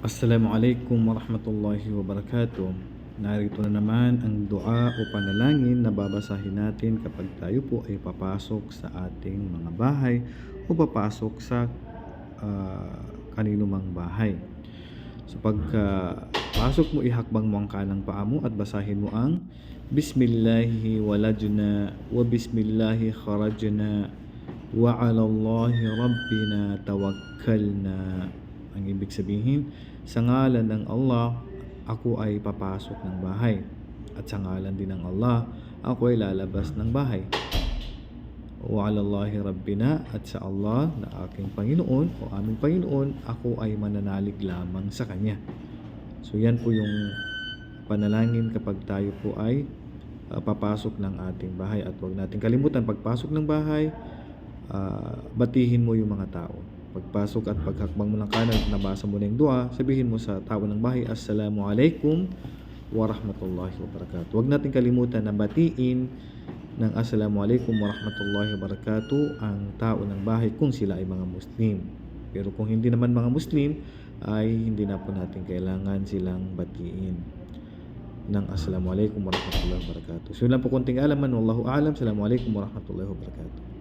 Assalamualaikum warahmatullahi wabarakatuh. Narito na naman ang dua o panalangin na babasahin natin kapag tayo po ay papasok sa ating mga bahay o papasok sa ah, kanino mang bahay. So pagka pasok mo, ihakbang mo ang kanang paa mo at basahin mo ang Bismillahi walajna wa bismillahi kharajna wa ala Allahi rabbina tawakkalna. Ang ibig sabihin, sa ngalan ng Allah, ako ay papasok ng bahay. At sa ngalan din ng Allah, ako ay lalabas ng bahay. Wa ala Allahi rabbina at sa Allah na aking Panginoon o aming Panginoon, ako ay mananalig lamang sa Kanya. So yan po yung panalangin kapag tayo po ay ah, papasok ng ating bahay. At huwag natin kalimutan, pagpasok ng bahay, ah, batihin mo yung mga tao. Pagpasok at paghakbang mo ng kanan nabasa mo na yung dua, sabihin mo sa tao ng bahay, Assalamualaikum warahmatullahi wabarakatuh. Huwag natin kalimutan na batiin ng Assalamualaikum warahmatullahi wabarakatuh ang tao ng bahay kung sila ay mga Muslim. Pero kung hindi naman mga Muslim, ay hindi na po natin kailangan silang batiin ng Assalamualaikum warahmatullahi wabarakatuh. So yun lang po konting alaman. Wallahu a'lam. Assalamualaikum warahmatullahi wabarakatuh.